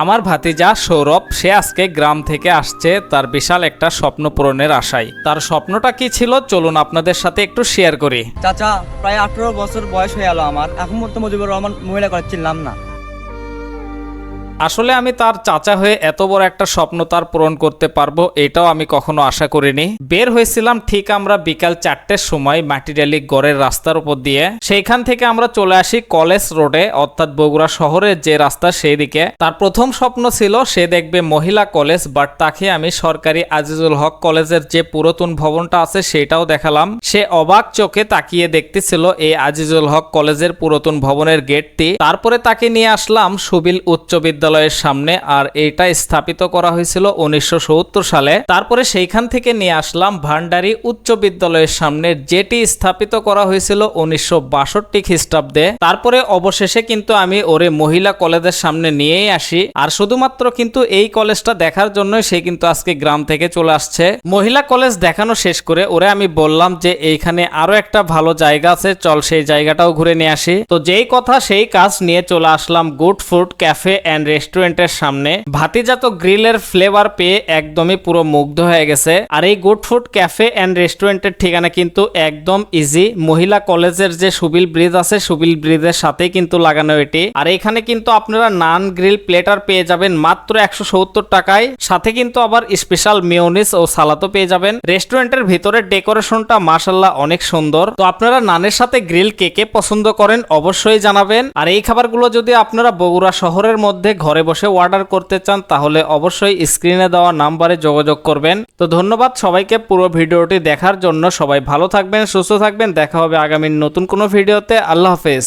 আমার ভাতিজা সৌরভ, সে আজকে গ্রাম থেকে আসছে, তার বিশাল একটা স্বপ্ন পূরণের আশায়। তার স্বপ্নটা কি ছিল? চলুন আপনাদের সাথে একটু শেয়ার করি। চাচা, প্রায় আঠারো বছর বয়স হয়ে গেল আমার। এখন মুজিবুর রহমান মহিলা কলেজ চিনলাম না। আসলে আমি তার চাচা হয়ে এত বড় একটা স্বপ্ন তার পূরণ করতে পারব, এটাও আমি কখনো আশা করিনি। বের হয়েছিলাম ঠিক আমরা বিকাল চারটের সময় মাটিডালি গড়ের রাস্তার উপর দিয়ে। সেইখান থেকে আমরা চলে আসি কলেজ রোডে, অর্থাৎ বগুড়া শহরের যে রাস্তা সেই দিকে তার প্রথম স্বপ্ন ছিল, সে দেখবে মহিলা কলেজ, বাট তাকে আমি সরকারি আজিজুল হক কলেজের যে পুরাতন ভবনটা আছে সেটাও দেখালাম। সে অবাক চোখে তাকিয়ে দেখতেছিল এই আজিজুল হক কলেজের পুরাতন ভবনের গেটটি। তারপরে তাকে নিয়ে আসলাম সুবিল উচ্চ বিদ্যালয়ের সামনে আর এটা স্থাপিত করা হয়েছিল উনিশশো সালে। তারপরে সেইখান থেকে নিয়ে আসলাম ভান্ডারি উচ্চ বিদ্যালয়ের সামনে, যেটি স্থাপিত করা হয়েছিল উনিশশো বাষট্টি খ্রিস্টাব্দে। তারপরে অবশেষে কিন্তু আমি ওরে মহিলা কলেজের সামনে নিয়েই আসি। আর শুধুমাত্র কিন্তু এই কলেজটা দেখার জন্য সে কিন্তু আজকে গ্রাম থেকে চলে আসছে। মহিলা কলেজ দেখানো শেষ করে ওরে আমি বললাম যে এইখানে আরও একটা ভালো জায়গা আছে, চল সেই জায়গাটাও ঘুরে নিয়ে আসি। তো যেই কথা সেই কাজ নিয়ে চলে আসলাম গুড ফুড ক্যাফে অ্যান্ড রেস্টুরেন্টের সামনে। ভাতিজাত গ্রিলের ফ্লেভার পেয়ে একদমই পুরো মুগ্ধ হয়ে গেছে। আর এই গুড ফুড ক্যাফে অ্যান্ড রেস্টুরেন্টের ঠিকানা কিন্তু একদম ইজি মহিলা কলেজের যে সুবিল ব্রিজ আছে, সুবিল ব্রিজের সাথেই কিন্তু লাগানো এটি। আর এখানে কিন্তু আপনারা নান গ্রিল প্লেটার পেয়ে যাবেন মাত্র একশো সত্তর টাকায়। সাথে কিন্তু আবার স্পেশাল মিওনিস ও সালাদও পেয়ে যাবেন। রেস্টুরেন্টের ভিতরের ডেকোরেশনটা মাসাল্লাহ অনেক সুন্দর। তো আপনারা নানের সাথে গ্রিল কে কে পছন্দ করেন অবশ্যই জানাবেন। আর এই খাবারগুলো যদি আপনারা বগুড়া শহরের মধ্যে ঘরে বসে অর্ডার করতে চান, তাহলে অবশ্যই স্ক্রিনে দেওয়া নাম্বারে যোগাযোগ করবেন। তো ধন্যবাদ সবাইকে পুরো ভিডিওটি দেখার জন্য। সবাই ভালো থাকবেন, সুস্থ থাকবেন। দেখা হবে আগামী নতুন কোনো ভিডিওতে। আল্লাহ হাফেজ।